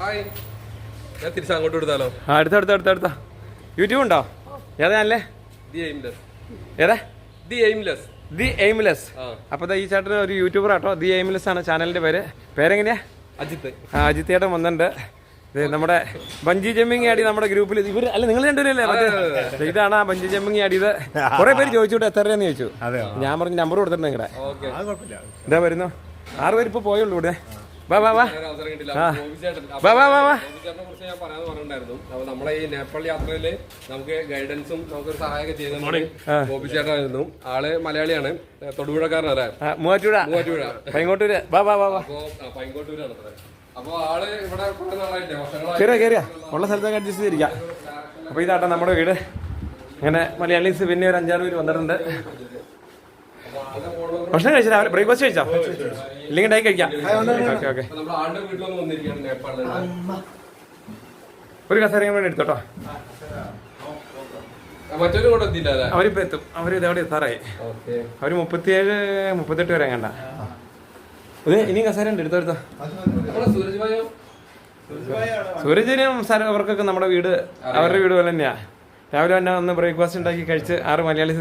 Hi. ഞാൻ തിരിച്ച് അങ്ങോട്ട് വിടുന്നാലോ ആ അടുത്ത അടുത്ത അടുത്ത അടുത്ത യൂട്യൂബ് ഉണ്ടോ? ഏതാ ദി എയിംലെസ് ഏതാ? ദി എയിംലെസ് ദി എയിംലെസ് അപ്പോൾ ദാ ഈ ചേട്ടൻ ഒരു യൂട്യൂബർ ആട്ടോ. ദി എയിംലെസ് ആണ് ചാനലിന്റെ പേര്. പേരെങ്ങനെയാ? അജിത്ത്. ആ അജിത്ത് ചേട്ടൻ വന്നിട്ടുണ്ട്. നമ്മുടെ ബഞ്ചി ജമ്പിങ് ആടി നമ്മുടെ ഗ്രൂപ്പിൽ ഇവർ അല്ല നിങ്ങൾ രണ്ടുപേരല്ലേ? ഇതാണ് ആ ബഞ്ചി ജമ്പിങ് ആടിയത് കുറെ പേര് ചോദിച്ചു എത്ര രൂപയെന്ന് ചോദിച്ചു. ഞാൻ പറഞ്ഞു നമ്പർ കൊടുത്തിട്ടുണ്ട് നിങ്ങളുടെ ഓക്കെ. ഇതാ വരുന്നു. ആറുപേരിപ്പോ പേര് ഇപ്പൊ പോയുള്ളൂ ഇവിടെ. വാ വാ വാ. അവസരം കിട്ടില്ല. ഗോപി വാ വാ വാ അപ്പൊ നമ്മളെ ഈ നേപ്പാൾ യാത്രയിൽ നമുക്ക് ഗൈഡൻസും നമുക്ക് സഹായമൊക്കെ ചെയ്ത ഗോപി ചേട്ടനായിരുന്നു. ആൾ മലയാളിയാണ്. തൊടുപുഴക്കാരനല്ലേ ആ, മൂവാറ്റുപുഴ. മൂവാറ്റുപുഴ. പൈങ്ങോട്ടൂര് വാ വാ വാ പൈങ്കോട്ടൂരാണ് അപ്പൊ ആൾ ഇവിടെ കുറെ നാളായിട്ട് വർഷങ്ങളായി കയറിയ കയറിയ ഉള്ള സ്ഥലത്തൊക്കെ അഡ്ജസ്റ്റ് ചെയ്തിരിക്കാം. അപ്പോൾ ഇതാട്ടെ നമ്മുടെ വീട്. അങ്ങനെ മലയാളീസ് പിന്നെ ഒരു അഞ്ചാറ് പേര് വന്നിട്ടുണ്ട്. ഭക്ഷണം കഴിച്ചാൽ രാവിലെ ബ്രേക്ക്ഫാസ്റ്റ് കഴിച്ചാ? ഇല്ലെങ്കിൽ ഡൈ കഴിക്കാം. ഓക്കെ ഓക്കെ ഒരു കസേരയും വേണ്ടി എടുത്തോട്ടോ. അവരിപ്പോ എത്തും. അവർ ഇതവിടെ എത്താറായി. അവർ മുപ്പത്തിയേഴ് മുപ്പത്തെട്ട് വരെ കണ്ട ഇത് ഇനി കസേര ഉണ്ട്? എടുത്തോ എടുത്തോ. സൂരജിനും അവർക്കൊക്കെ നമ്മുടെ വീട് അവരുടെ വീട് പോലെ തന്നെയാ. രാവിലെ തന്നെ വന്ന് ബ്രേക്ക്ഫാസ്റ്റ് ഉണ്ടാക്കി കഴിച്ച് ആറ് മലയാളി